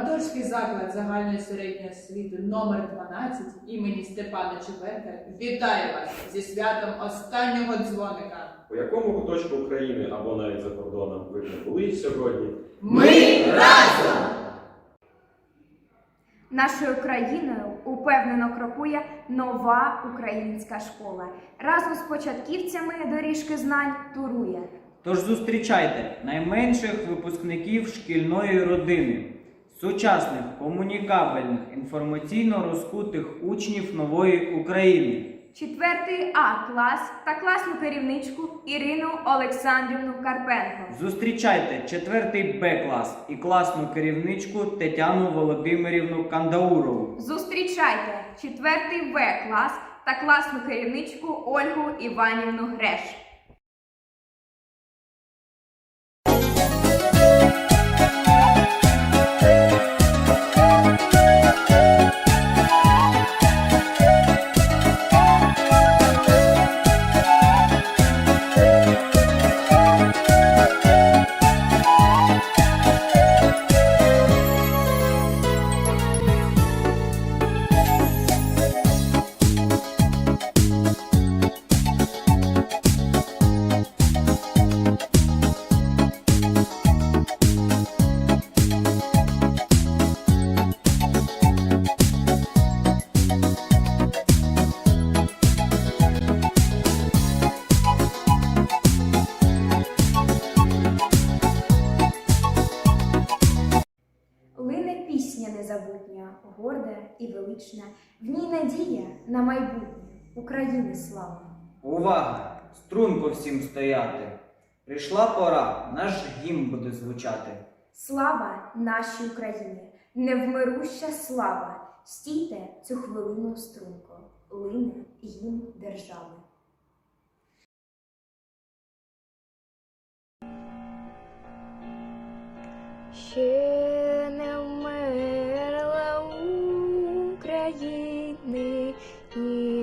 Краматорський заклад загальної середньої освіти номер 12 імені Степана Чеберка вітає вас зі святом останнього дзвоника. У якому куточку України або навіть за кордоном ви не були сьогодні? Ми разом! Нашою країною упевнено крокує нова українська школа. Разом з початківцями доріжки знань турує. Тож зустрічайте найменших випускників шкільної родини, сучасних, комунікабельних, інформаційно розкутих учнів нової України. Четвертий А клас та класну керівничку Ірину Олександрівну Карпенко. Зустрічайте четвертий Б клас і класну керівничку Тетяну Володимирівну Кандаурову. Зустрічайте четвертий В клас та класну керівничку Ольгу Іванівну Греш. Надія на майбутнє України слава. Увага! Струнко всім стояти! Прийшла пора, наш гімн буде звучати. Слава нашій Україні, невмируща слава. Стійте цю хвилину струнко, лине гімн держави. Ще не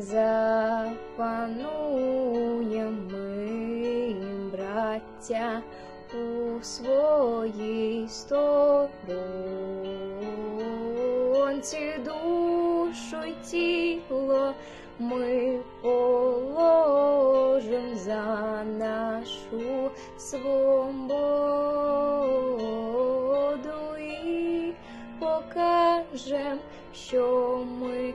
запануємо ми, браття, у своїй сторонці душу й тіло ми положим за нашу свободу і покажем, що ми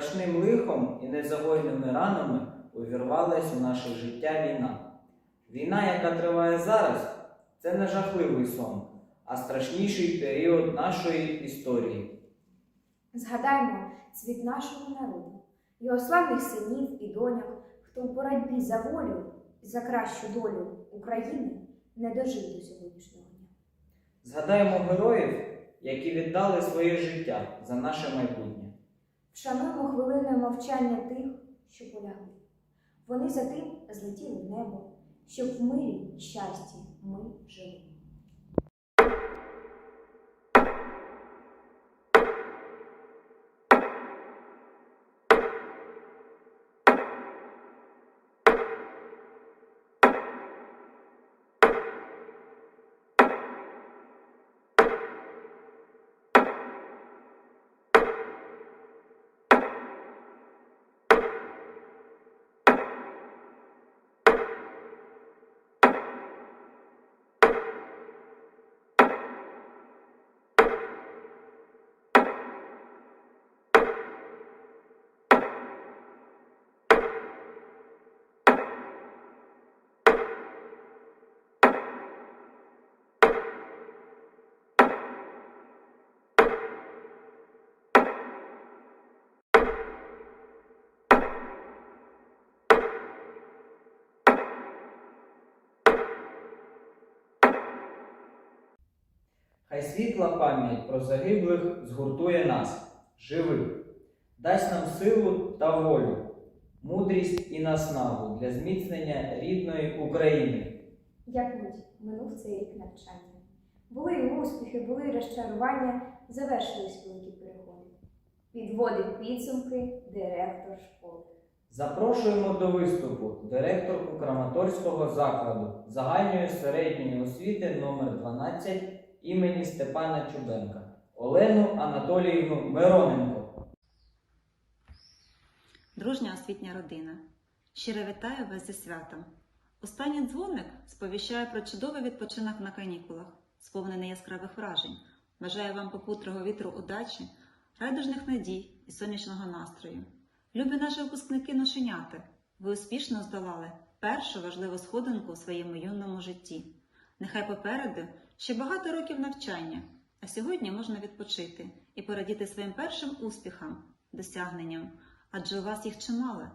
Страшним лихом і незагойними ранами увірвалась у наше життя війна. Війна, яка триває зараз, це не жахливий сон, а страшніший період нашої історії. Згадаймо цвіт нашого народу, його славних синів і доньок, хто у боротьбі за волю і за кращу долю України не дожив до сьогоднішнього дня. Згадаємо героїв, які віддали своє життя за наше майбутнє. Вшануємо хвилиною мовчання тих, що полягли. Вони за тим злетіли в небо, щоб в мирі і щасті ми жили. Хай світла пам'ять про загиблих згуртує нас, живих, дасть нам силу та волю, мудрість і наснагу для зміцнення рідної України. Як мить минув цей рік навчання. Були й успіхи, були й розчарування, завершились великі переходи. Підводить підсумки директор школи. Запрошуємо до виступу директорку Краматорського закладу загальної середньої освіти номер 12 імені Степана Чубенка Олену Анатоліївну Мироненко. Дружня освітня родина. Щиро вітаю вас зі святом. Останній дзвоник сповіщає про чудовий відпочинок на канікулах, сповнений яскравих вражень. Бажаю вам попутрого вітру удачі, райдужних надій і сонячного настрою. Любі наші випускники ношеняти, ви успішно здолали першу важливу сходинку у своєму юному житті. Нехай попереду ще багато років навчання, а сьогодні можна відпочити і порадіти своїм першим успіхам, досягненням адже у вас їх чимало.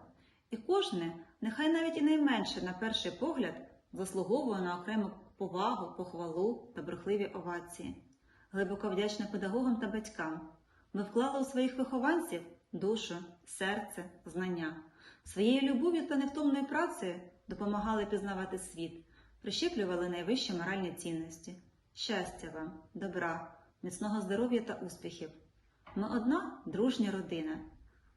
І кожне, нехай навіть і найменше на перший погляд, заслуговує на окрему повагу, похвалу та брехливі овації. Глибоко вдячна педагогам та батькам. Ви вклали у своїх вихованців душу, серце, знання. Своєю любов'ю та невтомною працею допомагали пізнавати світ, прищеплювали найвищі моральні цінності. Щастя вам, добра, міцного здоров'я та успіхів. Ми одна дружня родина.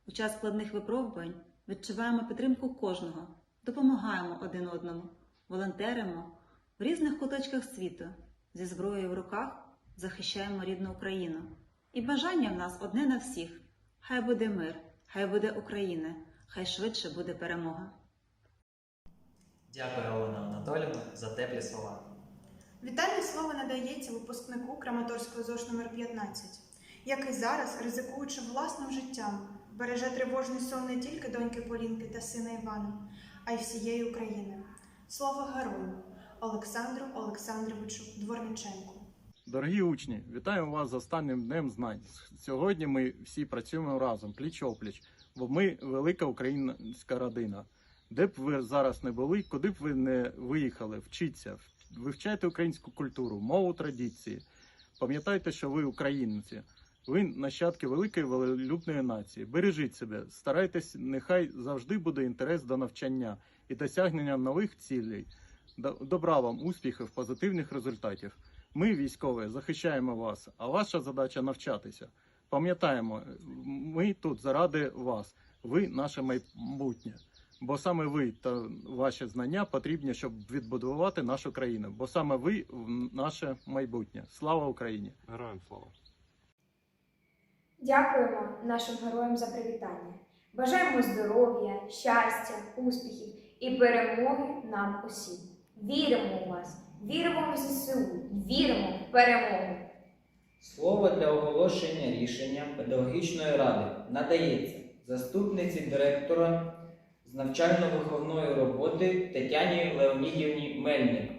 У час складних випробувань відчуваємо підтримку кожного, допомагаємо один одному, волонтеримо в різних куточках світу, зі зброєю в руках захищаємо рідну Україну. І бажання в нас одне на всіх: хай буде мир, хай буде Україна, хай швидше буде перемога. Дякую, Олена Анатолівна, за теплі слова. Вітальне слово надається випускнику Краматорського ЗОЖ номер 15 який зараз, ризикуючи власним життям, береже тривожний сон не тільки доньки Полінки та сина Івана, а й всієї України. Слово герою Олександру Олександровичу Дворниченку. Дорогі учні, вітаємо вас з останнім днем знань. Сьогодні ми всі працюємо разом, пліч опліч, бо ми велика українська родина. Де б ви зараз не були, куди б ви не виїхали, вчіться, вивчайте українську культуру, мову традиції. Пам'ятайте, що ви українці. Ви нащадки великої волелюбної нації. Бережіть себе, старайтесь, нехай завжди буде інтерес до навчання і досягнення нових цілей. Добра вам успіхів, позитивних результатів. Ми, військові, захищаємо вас, а ваша задача навчатися. Пам'ятаємо, ми тут заради вас. Ви наше майбутнє. Бо саме ви та ваші знання потрібні, щоб відбудувати нашу країну. Бо саме ви в- наше майбутнє. Слава Україні! Героям слава! Дякуємо нашим героям за привітання. Бажаємо здоров'я, щастя, успіхів і перемоги нам усім. Віримо у вас, віримо в ЗСУ, віримо в перемогу. Слово для оголошення рішення педагогічної ради надається заступниці директора з навчально-виховної роботи Тетяні Леонідівні Мельник.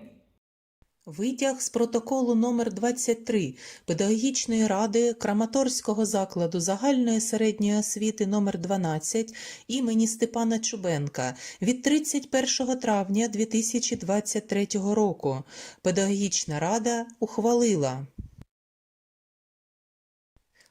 Витяг з протоколу номер 23 Педагогічної ради Краматорського закладу загальної середньої освіти номер 12 імені Степана Чубенка від 31 травня 2023 року. Педагогічна рада ухвалила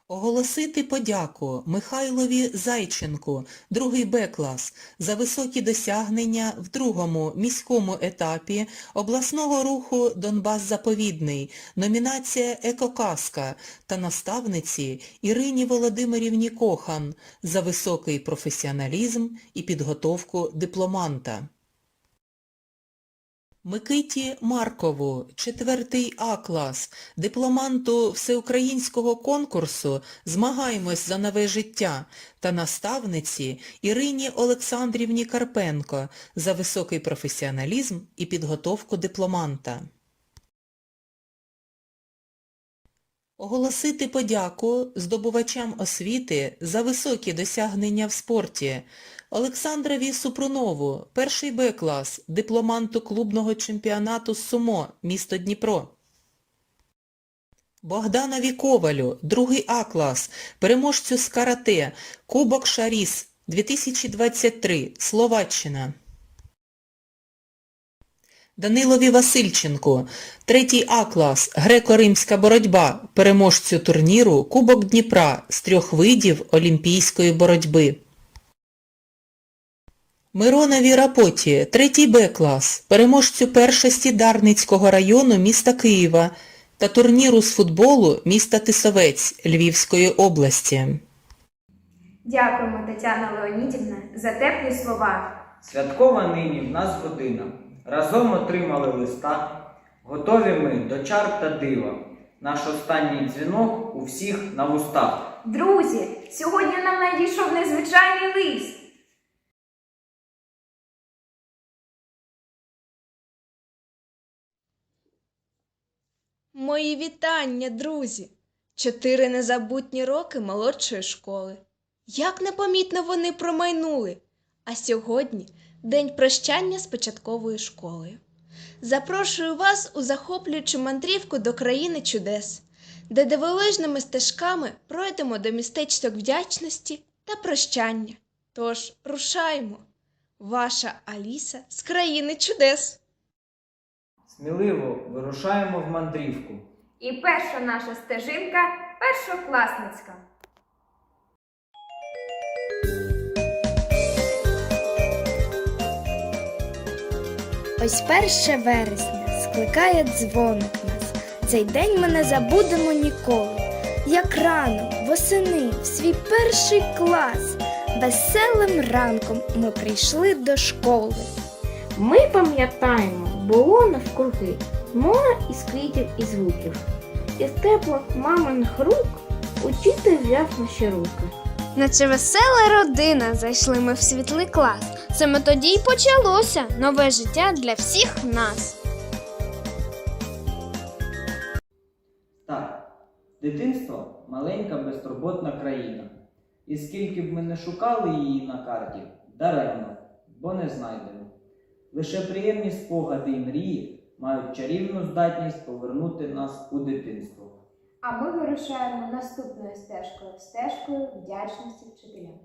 Оголосити подяку Михайлові Зайченку, другий Б-клас, за високі досягнення в другому міському етапі обласного руху Донбас Заповідний, номінація Екоказка та наставниці Ірині Володимирівні Кохан за високий професіоналізм і підготовку дипломанта. Микиті Маркову, 4 А-клас, дипломанту всеукраїнського конкурсу «Змагаємось за нове життя» та наставниці Ірині Олександрівні Карпенко за високий професіоналізм і підготовку дипломанта. Оголосити подяку здобувачам освіти за високі досягнення в спорті Олександрові Супрунову, перший Б-клас, дипломанту клубного чемпіонату Сумо, місто Дніпро. Богданові Ковалю, другий А-клас, переможцю з карате, Кубок Шаріс, 2023, Словаччина. Данилові Васильченку, третій А-клас, греко-римська боротьба, переможцю турніру Кубок Дніпра з трьох видів олімпійської боротьби. Миронові Рапоті, третій Б-клас, переможцю першості Дарницького району міста Києва та турніру з футболу міста Тисовець Львівської області. Дякуємо, Тетяна Леонідівна, за теплі слова. Святкова нині в нас година. Разом отримали листа. Готові ми до чар та дива. Наш останній дзвінок у всіх на вустах. Друзі, сьогодні нам надійшов незвичайний лист. Мої вітання, друзі! Чотири незабутні роки молодшої школи. Як непомітно вони промайнули. А сьогодні день прощання з початковою школою. Запрошую вас у захоплюючу мандрівку до країни чудес, де дивовижними стежками пройдемо до містечок вдячності та прощання. Тож рушаймо! Ваша Аліса з країни чудес! Сміливо вирушаємо в мандрівку. І перша наша стежинка першокласницька. Ось перше вересня скликає дзвоник нас. Цей день ми не забудемо ніколи. Як рано, восени, в свій перший клас, веселим ранком ми прийшли до школи. Ми пам'ятаємо, було навкруги море із квітів і звуків. Із теплих маминих рук учитель взяв наші руки. Наче весела родина зайшли ми в світлий клас. Саме тоді й почалося нове життя для всіх нас. Так, дитинство маленька безтурботна країна. І скільки б ми не шукали її на карті, даремно, бо не знайдемо. Лише приємні спогади і мрії мають чарівну здатність повернути нас у дитинство. А ми вирушаємо наступною стежкою, стежкою вдячності вчителям.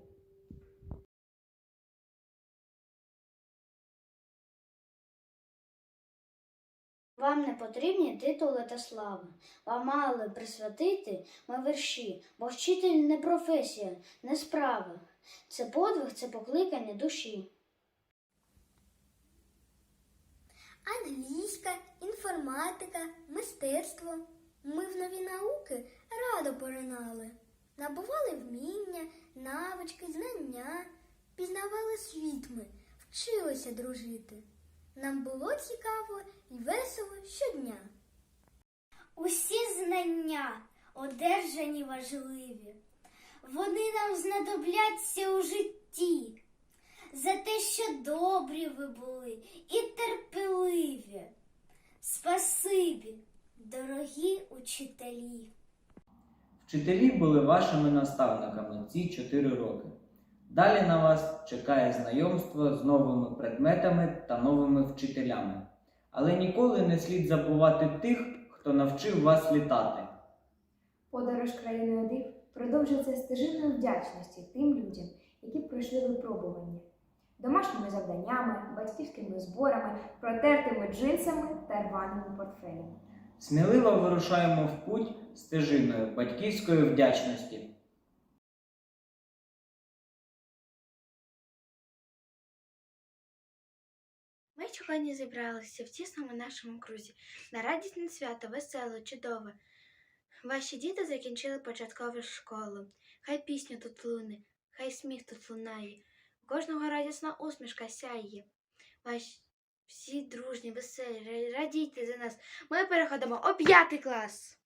Вам не потрібні титули та слави. Вам мали присвятити ми вірші, бо вчитель не професія, не справа. Це подвиг, це покликання душі. Англійська, інформатика, мистецтво. Ми в нові науки радо поринали. Набували вміння, навички, знання, пізнавали світ ми, вчилися дружити. Нам було цікаво і весело щодня. Усі знання одержані важливі. Вони нам знадобляться у житті за те, що добрі ви були і терпеливі. Спасибі, дорогі учителі. Вчителі були вашими наставниками ці чотири роки. Далі на вас чекає знайомство з новими предметами та новими вчителями. Але ніколи не слід забувати тих, хто навчив вас літати. Подорож країною див продовжується стежиною вдячності тим людям, які пройшли випробування. Домашніми завданнями, батьківськими зборами, протертими джинсами та рваними портфелями. Сміливо вирушаємо в путь стежиною батьківської вдячності. Ми сьогодні зібралися в тісному нашому крузі на радісне свято, веселе, чудове. Ваші діти закінчили початкову школу. Хай пісня тут луне, хай сміх тут лунає. Кожного радісна усмішка сяє. Ваші всі дружні, веселі, радійте за нас. Ми переходимо у п'ятий клас.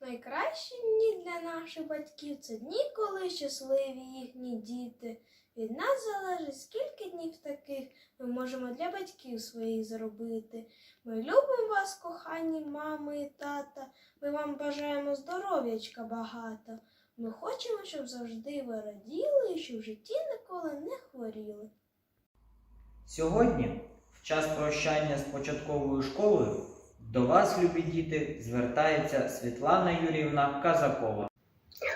Найкращі дні для наших батьків це дні, коли щасливі їхні діти. Від нас залежить, скільки днів таких ми можемо для батьків своїх зробити. Ми любимо вас, кохані мами і тата. Ми вам бажаємо здоров'ячка багато. Ми хочемо, щоб завжди ви раділи і щоб в житті ніколи не хворіли. Сьогодні, в час прощання з початковою школою, до вас, любі діти, звертається Світлана Юрівна Казакова.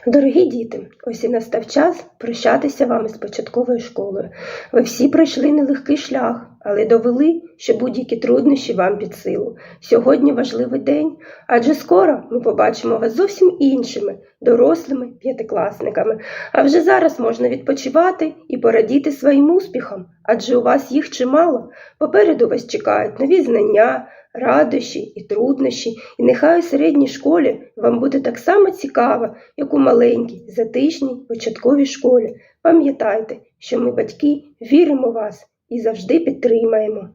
Дорогі діти, ось і настав час прощатися вам із початковою школою. Ви всі пройшли нелегкий шлях, але довели, що будь-які труднощі вам під силу. Сьогодні важливий день, адже скоро ми побачимо вас зовсім іншими, дорослими п'ятикласниками. А вже зараз можна відпочивати і порадіти своїм успіхам, адже у вас їх чимало. Попереду вас чекають нові знання, радощі і труднощі, і нехай у середній школі вам буде так само цікаво, як у маленькій, затишній початковій школі. Пам'ятайте, що ми, батьки, віримо в вас і завжди підтримаємо.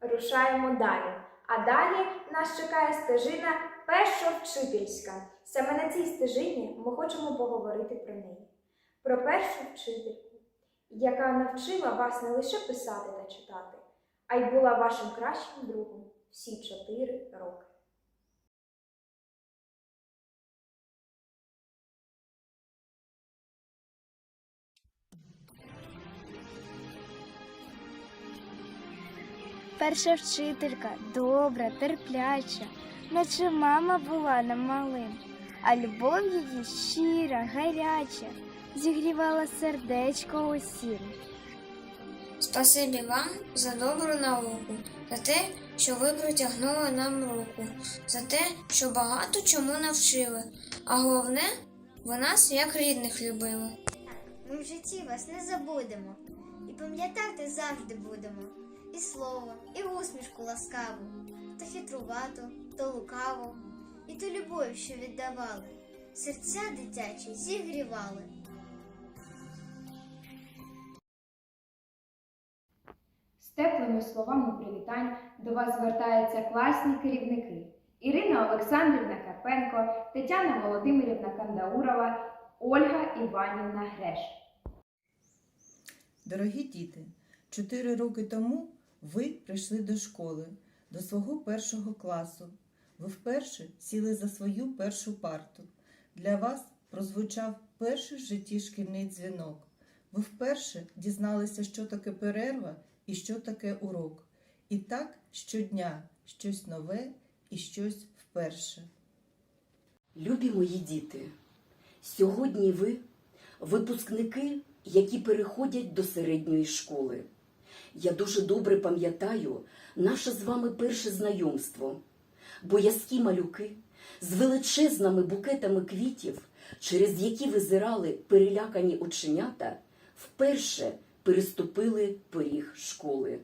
Рушаємо далі. А далі нас чекає стежина першовчительська. Саме на цій стежині ми хочемо поговорити про неї. Про першу вчительку, яка навчила вас не лише писати та читати, а й була вашим кращим другом всі чотири роки. Перша вчителька добра, терпляча, наче мама була нам малим, а любов її щира, гаряча, зігрівала сердечко усім. Спасибі вам за добру науку, за те, що ви протягнули нам руку, за те, що багато чому навчили, а головне, ви нас як рідних любили. Ми в житті вас не забудемо і пам'ятати завжди будемо. І слово, і усмішку ласкаву, то хитрувату, то лукаву, і ту любов, що віддавали, серця дитячі зігрівали. З теплими словами привітань до вас звертаються класні керівники Ірина Олександрівна Карпенко, Тетяна Володимирівна Кандаурова, Ольга Іванівна Греш. Дорогі діти, чотири роки тому ви прийшли до школи, до свого першого класу. Ви вперше сіли за свою першу парту. Для вас прозвучав перший в житті шкільний дзвінок. Ви вперше дізналися, що таке перерва і що таке урок. І так щодня щось нове і щось вперше. Любі мої діти, сьогодні ви випускники, які переходять до середньої школи. Я дуже добре пам'ятаю наше з вами перше знайомство, боязкі малюки з величезними букетами квітів, через які визирали перелякані оченята, вперше переступили поріг школи.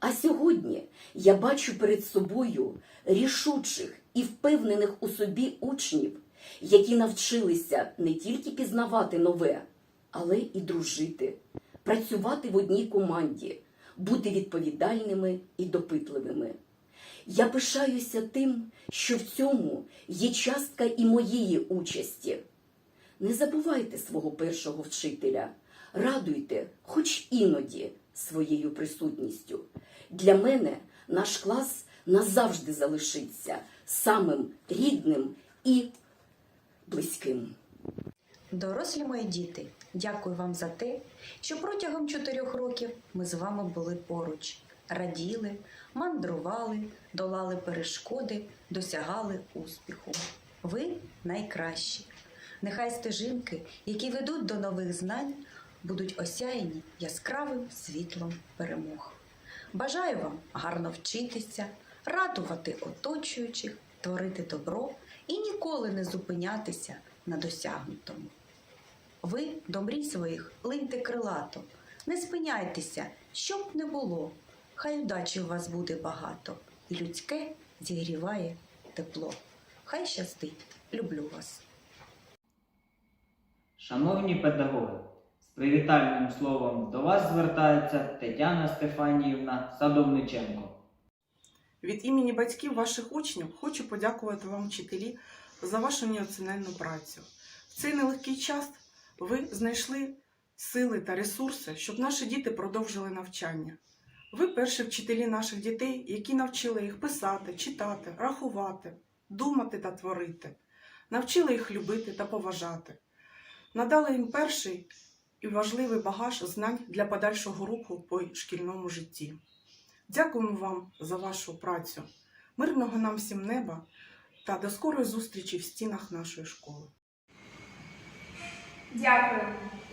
А сьогодні я бачу перед собою рішучих і впевнених у собі учнів, які навчилися не тільки пізнавати нове, але і дружити, працювати в одній команді, бути відповідальними і допитливими. Я пишаюся тим, що в цьому є частка і моєї участі. Не забувайте свого першого вчителя, радуйте, хоч іноді, своєю присутністю. Для мене наш клас назавжди залишиться самим рідним і близьким. Дорослі мої діти, дякую вам за те, що протягом чотирьох років ми з вами були поруч, раділи, мандрували, долали перешкоди, досягали успіху. Ви найкращі. Нехай стежинки, які ведуть до нових знань, будуть осяяні яскравим світлом перемог. Бажаю вам гарно вчитися, радувати оточуючих, творити добро і ніколи не зупинятися на досягнутому. Ви до мрій своїх линьте крилато, не спиняйтеся, що б не було. Хай удачі у вас буде багато, і людське зігріває тепло. Хай щастить, люблю вас. Шановні педагоги, з привітальним словом до вас звертається Тетяна Стефаніївна Садовниченко. Від імені батьків ваших учнів хочу подякувати вам, вчителі, за вашу неоціненну працю. В цей нелегкий час ви знайшли сили та ресурси, щоб наші діти продовжили навчання. Ви перші вчителі наших дітей, які навчили їх писати, читати, рахувати, думати та творити, навчили їх любити та поважати, надали їм перший і важливий багаж знань для подальшого руху по шкільному житті. Дякуємо вам за вашу працю, мирного нам всім неба та до скорої зустрічі в стінах нашої школи. Дякую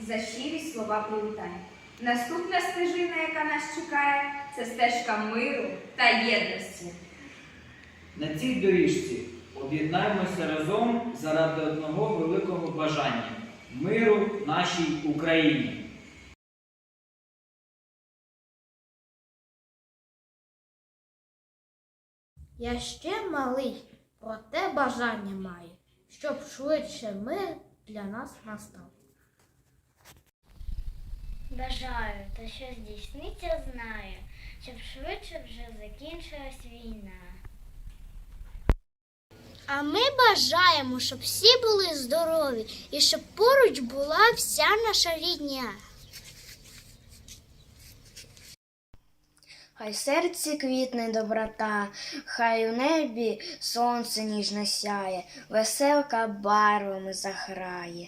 за щирі слова привітань. Наступна стежина, яка нас чекає, це стежка миру та єдності. На цій доріжці об'єднаємося разом заради одного великого бажання миру нашій Україні. Я ще малий, проте бажання маю, щоб швидше мир для нас настав. Бажаю, та що здійсниться, знаю, щоб швидше вже закінчилась війна. А ми бажаємо, щоб всі були здорові і щоб поруч була вся наша рідня. Хай серці квітне доброта, хай у небі сонце ніжно сяє, веселка барвами заграє.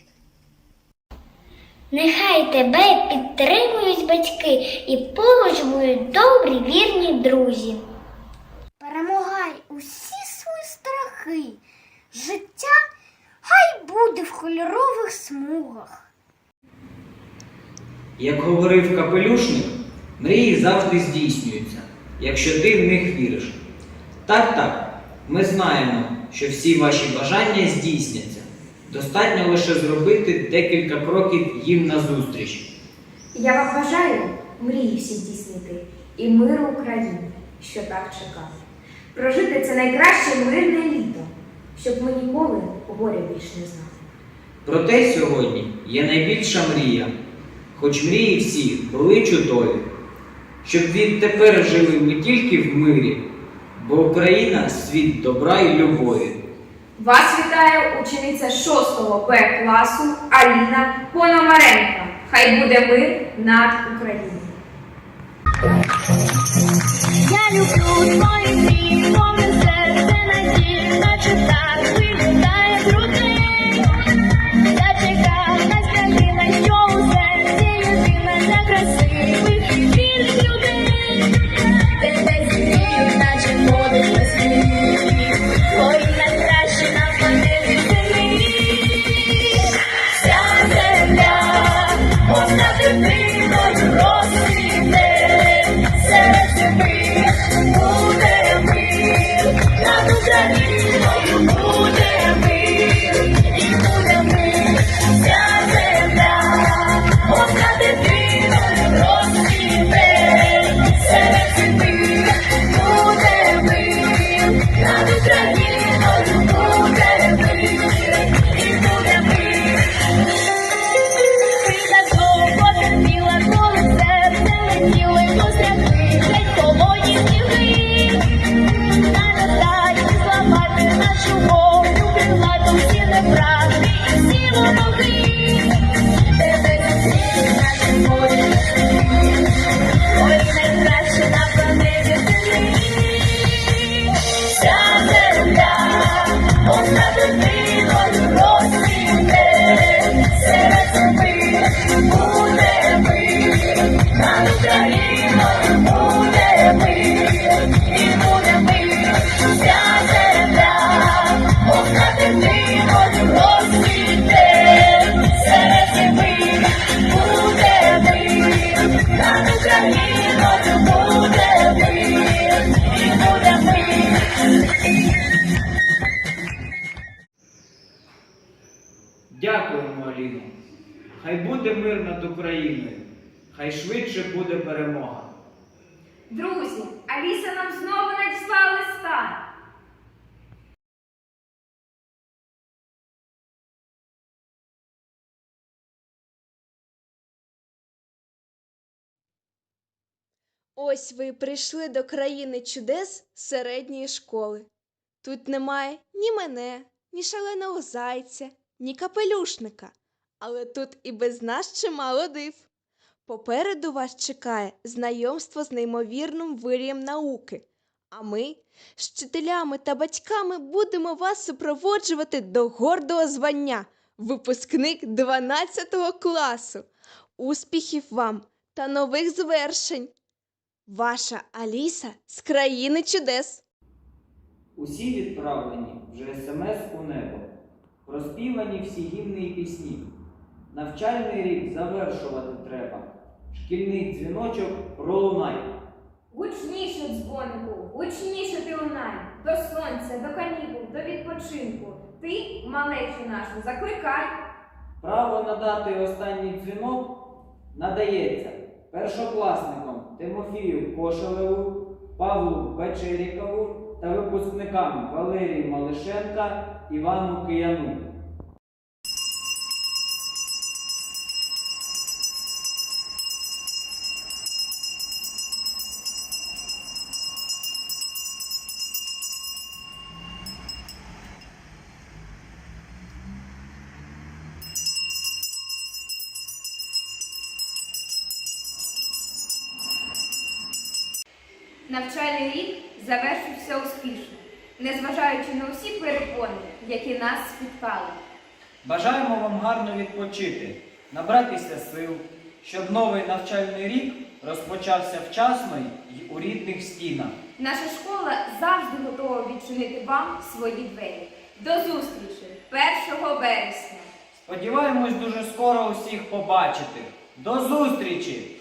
Нехай тебе підтримують батьки і поруч будуть добрі вірні друзі. Перемагай усі свої страхи. Життя хай буде в кольорових смугах. Як говорив капелюшник, мрії завжди здійснюються, якщо ти в них віриш. Так, так, ми знаємо, що всі ваші бажання здійсняться. Достатньо лише зробити декілька кроків їм назустріч. Я вам бажаю мрії всі здійснити і миру Україні, що так чекав. Прожити це найкраще мирне літо, щоб ми ніколи горя більш не знали. Проте сьогодні є найбільша мрія, хоч мрії всі були чудові, щоб відтепер жили ми тільки в мирі, бо Україна світ добра і любові. Вас вітає учениця 6 Б класу Аліна Пономаренко. Хай буде мир над Україною. Я люблю твої мрії, Друзі, Аліса нам знову надіслала листа. Ось ви прийшли до країни чудес середньої школи. Тут немає ні мене, ні шаленого зайця, ні капелюшника, але тут і без нас чимало див. Попереду вас чекає знайомство з неймовірним вирієм науки. А ми з вчителями та батьками будемо вас супроводжувати до гордого звання, випускник 12 класу. Успіхів вам та нових звершень! Ваша Аліса з країни чудес. Усі відправлені вже смс у небо, проспівані всі гімни і пісні. Навчальний рік завершувати треба, Шкільний дзвіночок пролунай. Гучніше дзвонику, гучніше ти лунай, до сонця, до канікул, до відпочинку. Ти, малечу нашу, закликай. Право надати останній дзвінок надається першокласникам Тимофію Кошелеву, Павлу Печерікову та випускникам Валерії Малишенка, Івану Кияну. Навчальний рік завершився успішно, незважаючи на всі перепони, які нас спіткали. Бажаємо вам гарно відпочити, набратися сил, щоб новий навчальний рік розпочався вчасно й у рідних стінах. Наша школа завжди готова відчинити вам свої двері. До зустрічі 1 вересня! Сподіваємось дуже скоро усіх побачити. До зустрічі!